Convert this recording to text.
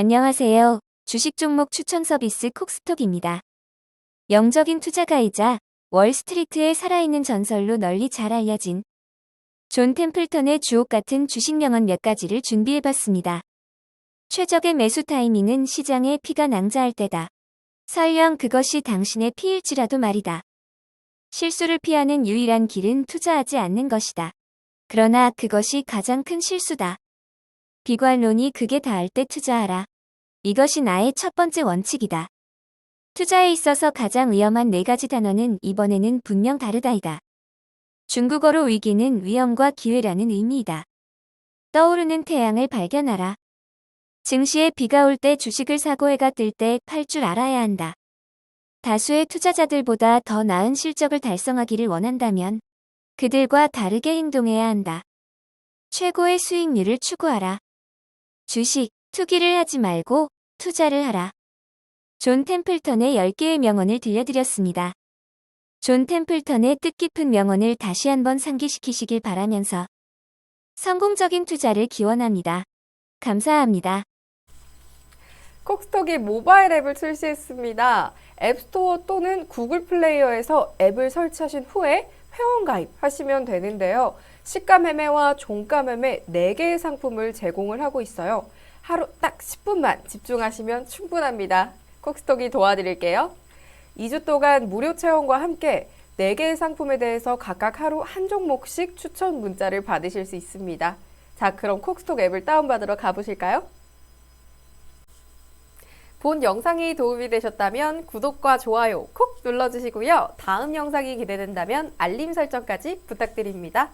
안녕하세요. 주식 종목 추천 서비스 콕스톡입니다. 영적인 투자가이자 월스트리트의 살아있는 전설로 널리 잘 알려진 존 템플턴의 주옥 같은 주식 명언 몇 가지를 준비해봤습니다. 최적의 매수 타이밍은 시장에 피가 낭자할 때다. 설령 그것이 당신의 피일지라도 말이다. 실수를 피하는 유일한 길은 투자하지 않는 것이다. 그러나 그것이 가장 큰 실수다. 비관론이 극에 닿을 때 투자하라. 이것이 나의 첫 번째 원칙이다. 투자에 있어서 가장 위험한 네 가지 단어는 이번에는 분명 다르다이다. 중국어로 위기는 위험과 기회라는 의미이다. 떠오르는 태양을 발견하라. 증시에 비가 올 때 주식을 사고 해가 뜰 때 팔 줄 알아야 한다. 다수의 투자자들보다 더 나은 실적을 달성하기를 원한다면 그들과 다르게 행동해야 한다. 최고의 수익률을 추구하라. 주식, 투기를 하지 말고 투자를 하라. 존 템플턴의 10개의 명언을 들려드렸습니다. 존 템플턴의 뜻깊은 명언을 다시 한번 상기시키시길 바라면서 성공적인 투자를 기원합니다. 감사합니다. 콕스톡이 모바일 앱을 출시했습니다. 앱스토어 또는 구글 플레이어에서 앱을 설치하신 후에 회원 가입 하시면 되는데요. 시가 매매와 종가 매매 4개의 상품을 제공을 하고 있어요. 하루 딱 10분만 집중하시면 충분합니다. 콕스톡이 도와드릴게요. 2주 동안 무료 체험과 함께 4개의 상품에 대해서 각각 하루 한 종목씩 추천 문자를 받으실 수 있습니다. 자, 그럼 콕스톡 앱을 다운받으러 가보실까요? 본 영상이 도움이 되셨다면 구독과 좋아요 콕 눌러주시고요. 다음 영상이 기대된다면 알림 설정까지 부탁드립니다.